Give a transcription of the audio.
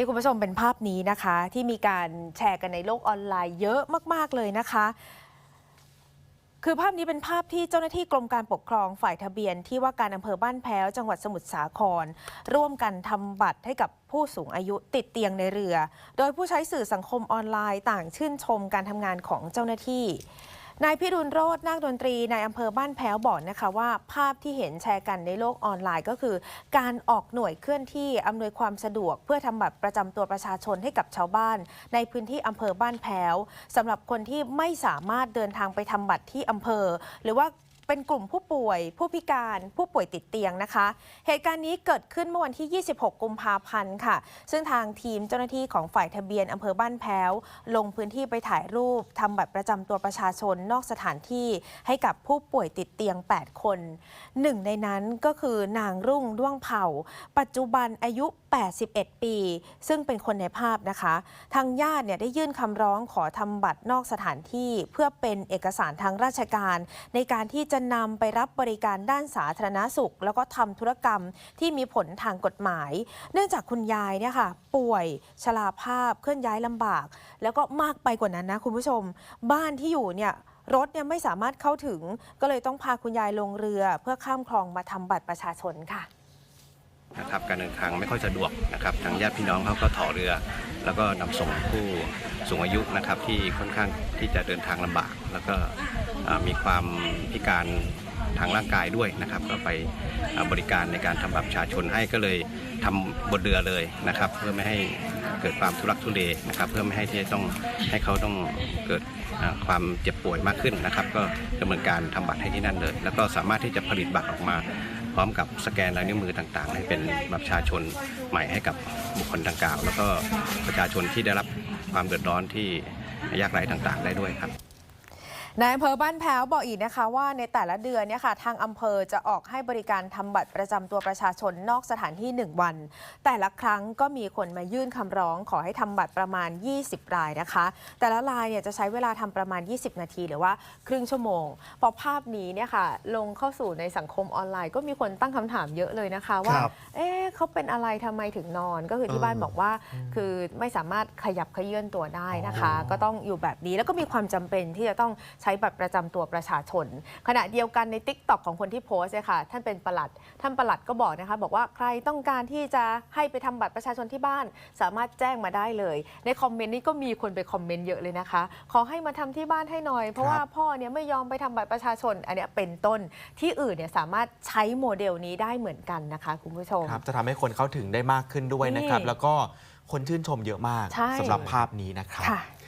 นี่คุณผู้ชมเป็นภาพนี้นะคะ ที่มีการแชร์กันในโลกออนไลน์เยอะมาก ๆ เลยนะคะ คือภาพนี้เป็นภาพที่เจ้าหน้าที่กรมการปกครองฝ่ายทะเบียนที่ว่าการอำเภอบ้านแพ้ว จังหวัดสมุทรสาคร ร่วมกันทำบัตรให้กับผู้สูงอายุติดเตียงในเรือ โดยผู้ใช้สื่อสังคมออนไลน์ต่างชื่นชมการทำงานของเจ้าหน้าที่ นายพิรุณโรจน์นากดนตรีในอำเภอบ้านแพ้วบอกนะคะว่าภาพที่เห็นแชร์กันในโลกออนไลน์ก็คือ การออกหน่วยเคลื่อนที่อำนวยความสะดวก เพื่อทำบัตรประจำตัวประชาชนให้กับชาวบ้าน ในพื้นที่อำเภอบ้านแพ้วสำหรับคนที่ไม่สามารถเดินทางไปทำบัตรที่อำเภอ หรือว่า เป็นกลุ่มผู้ป่วย ผู้พิการ ผู้ป่วยติดเตียงนะคะ เหตุการณ์นี้เกิดขึ้นเมื่อวันที่ 26 กุมภาพันธ์ค่ะ ซึ่งทางทีมเจ้าหน้าที่ของฝ่ายทะเบียนอำเภอบ้านแพ้ว ลงพื้นที่ไปถ่ายรูปทำบัตรประจำตัวประชาชนนอกสถานที่ให้กับผู้ป่วยติดเตียง 8 คนหนึ่งในนั้นก็คือนางรุ่งด้วงเผ่า ปัจจุบันอายุ 81 ปี ซึ่งเป็นคนในภาพนะคะ ทางญาติเนี่ยได้ยื่นคำร้องขอทำบัตรนอกสถานที่ เพื่อเป็นเอกสารทางราชการในการที่จะนำไปรับบริการด้านสาธารณสุข แล้วก็ทำธุรกรรมที่มีผลทางกฎหมาย เนื่องจากคุณยายเนี่ยค่ะ ป่วยชราภาพเคลื่อนย้ายลำบาก แล้วก็มากไปกว่านั้นนะคุณผู้ชม บ้านที่อยู่เนี่ยรถเนี่ยไม่สามารถเข้าถึง ก็เลยต้องพาคุณยายลงเรือ เพื่อข้ามคลองมาทำบัตรประชาชนค่ะนะครับการเดินทางไม่ค่อยสะดวกนะครับทางญาติพี่น้องเขาก็ถอเรือ แล้วก็นำส่งผู้สูงอายุนะครับที่ค่อนข้างที่จะเดินทางลำบาก แล้วก็ มีความพิการทางร่างกายด้วยนะครับ ก็ไปบริการในการทำบัตรประชาชนให้ก็เลยทำบนเรือเลยนะครับ เพื่อไม่ให้เกิดความทุรักทุเลนะครับ เพื่อไม่ให้ที่ต้องให้เขาต้องเกิดความเจ็บป่วยมากขึ้นนะครับ ก็ดำเนินการทำบัตรให้ที่นั่นเลย แล้วก็สามารถที่จะผลิตบัตรออกมา พร้อมกับสแกนลายนิ้วมือต่างๆ ให้เป็นบัตรประชาชนใหม่ให้กับบุคคลดังกล่าว แล้วก็ประชาชนที่ได้รับความเดือดร้อนที่ยากไร้ต่างๆ ได้ด้วยครับ นายอำเภอบ้านแพ้วบอกอีกนะคะว่าในแต่ละเดือนเนี่ยค่ะทางอำเภอจะออกให้บริการทำบัตรประจำตัวประชาชนนอกสถานที่ 1 วัน แต่ละครั้งก็มีคนมายื่นคำร้อง ขอให้ทำบัตรประมาณ 20 รายนะคะ แต่ละรายเนี่ยจะใช้เวลาทำประมาณ 20 นาทีหรือว่าครึ่งชั่วโมง พอภาพนี้เนี่ยค่ะลงเข้าสู่ในสังคมออนไลน์ ก็มีคนตั้งคำถามเยอะเลยนะคะว่าครับเอ๊ะเขาเป็นอะไรทำไมถึงนอน ก็คือที่บ้านบอกว่า คือไม่สามารถขยับเขยื่อนตัวได้นะคะอ๋อก็ต้องอยู่แบบนี้แล้วก็มีความจำเป็นที่จะต้องใช้บัตรประจำตัวประชาชน ขณะเดียวกันใน t ิ k t o k ของคนที่โพสต์เนี่ยค่ะท่านเป็นประหลัด ท่านประหลัดก็บอกนะคะ บอกว่าใครต้องการที่จะให้ไปทำบัตรประชาชนที่บ้าน สามารถแจ้งมาได้เลย ในคอมเมนต์นี้ก็มีคนไปคอมเมนต์เยอะเลยนะคะ ขอให้มาทำที่บ้านให้หน่อย เพราะครับว่าพ่อเนี่ยไม่ยอมไปทำบัตรประชาชนอันเนี้ยเป็นต้นที่อื่นเนี่ยสามารถใช้โมเดลนี้ได้เหมือนกันนะคะ คุณผู้ชมครับจะทำให้คนเข้าถึงได้มากขึ้นด้วยนะครับนี่แล้วก็คนชื่นชมเยอะมากใช่สำหรับภาพนี้นะครับค่ะ